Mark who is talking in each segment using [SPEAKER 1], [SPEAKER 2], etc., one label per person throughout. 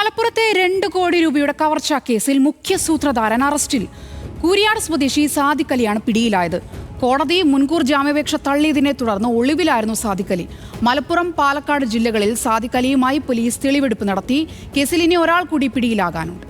[SPEAKER 1] മലപ്പുറത്തെ രണ്ട് കോടി രൂപയുടെ കവർച്ചാ കേസിൽ മുഖ്യ സൂത്രധാരൻ അറസ്റ്റിൽ. കൂരിയാട് സ്വദേശി സാദിഖ് അലിയാണ് പിടിയിലായത്. കോടതി മുൻകൂർ ജാമ്യാപേക്ഷ തള്ളിയതിനെ തുടർന്ന് ഒളിവിലായിരുന്നു സാദിഖ് അലി. മലപ്പുറം പാലക്കാട് ജില്ലകളിൽ സാദിഖ് അലിയുമായി പോലീസ് തെളിവെടുപ്പ് നടത്തി. കേസിൽ ഇനി ഒരാൾ കൂടി പിടിയിലാകാനുണ്ട്.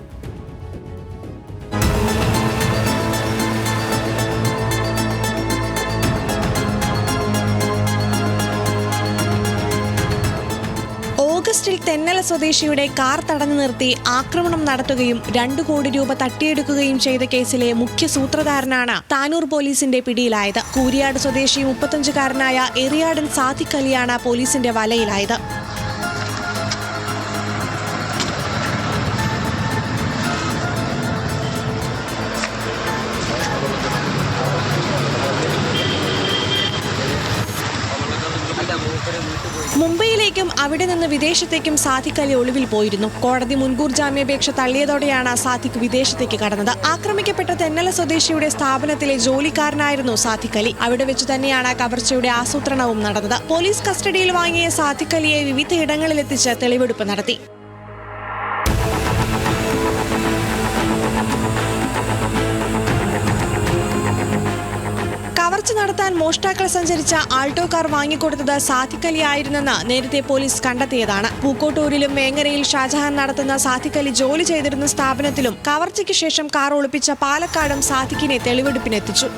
[SPEAKER 2] തെന്നല സ്വദേശിയുടെ കാർ തടഞ്ഞു നിർത്തി ആക്രമണം നടത്തുകയും രണ്ടു കോടി രൂപ തട്ടിയെടുക്കുകയും ചെയ്ത കേസിലെ മുഖ്യ സൂത്രധാരനാണ് താനൂർ പോലീസിന്റെ പിടിയിലായത്. കൂരിയാട് സ്വദേശി മുപ്പത്തഞ്ചുകാരനായ എറിയാടൻ സാദിഖ് അലിയാണ് പോലീസിന്റെ വലയിലായത്. മുംബൈയിലേക്കും അവിടെ നിന്ന് വിദേശത്തേക്കും സാദിഖ് അലി ഒളിവിൽ പോയിരുന്നു. കോടതി മുൻകൂർ ജാമ്യാപേക്ഷ തള്ളിയതോടെയാണ് സാദിഖ് വിദേശത്തേക്ക് കടന്നത്. ആക്രമിക്കപ്പെട്ട തെന്നല സ്വദേശിയുടെ സ്ഥാപനത്തിലെ ജോലിക്കാരനായിരുന്നു സാദിഖ് അലി അവിടെ വെച്ച് തന്നെയാണ് കവർച്ചയുടെ ആസൂത്രണവും നടന്നത്. പോലീസ് കസ്റ്റഡിയിൽ വാങ്ങിയ സാദിഖ് അലിയെ വിവിധ ഇടങ്ങളിലെത്തിച്ച് തെളിവെടുപ്പ് നടത്തി. കവർച്ച നടത്താൻ മോഷ്ടാക്കൾ സഞ്ചരിച്ച ആൾട്ടോ കാർ വാങ്ങിക്കൊടുത്തത് സാധിക്കലിയായിരുന്നെന്ന് നേരത്തെ പോലീസ് കണ്ടെത്തിയതാണ്. പൂക്കോട്ടൂരിലും വേങ്ങരയിൽ ഷാജഹാൻ നടത്തുന്ന സാധിക്കലി ജോലി ചെയ്തിരുന്ന സ്ഥാപനത്തിലും കവർച്ചയ്ക്ക് ശേഷം കാർ ഒളിപ്പിച്ച പാലക്കാടും സാധിക്കിനെ തെളിവെടുപ്പിനെത്തിച്ചു.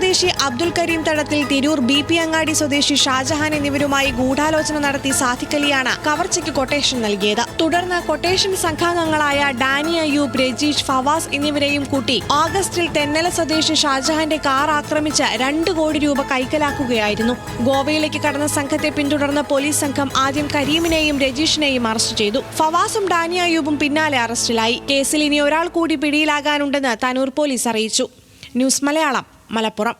[SPEAKER 2] സ്വദേശി അബ്ദുൽ കരീം തടത്തിൽ തിരൂർ ബി പി അങ്ങാടി സ്വദേശി ഷാജഹാൻ എന്നിവരുമായി ഗൂഢാലോചന നടത്തി സാധിക്കലിയാണ് കവർച്ചയ്ക്ക് കൊട്ടേഷൻ നൽകിയത്. തുടർന്ന് കൊട്ടേഷൻ സംഘാംഗങ്ങളായ ഡാനി അയ്യൂബ് രജീഷ് ഫവാസ് എന്നിവരെയും കൂട്ടി ഓഗസ്റ്റിൽ തെന്നല സ്വദേശി ഷാജഹാന്റെ കാർ ആക്രമിച്ച് രണ്ട് കോടി രൂപ കൈക്കലാക്കുകയായിരുന്നു. ഗോവയിലേക്ക് കടന്ന സംഘത്തെ പിന്തുടർന്ന പോലീസ് സംഘം ആദ്യം കരീമിനെയും രജീഷിനെയും അറസ്റ്റ് ചെയ്തു. ഫവാസും ഡാനി അയ്യൂബും പിന്നാലെ അറസ്റ്റിലായി. കേസിൽ ഇനി ഒരാൾ കൂടി പിടിയിലാകാനുണ്ടെന്ന് തനൂർ പോലീസ് അറിയിച്ചു. ന്യൂസ് മലയാളം. മലപ്പുറം.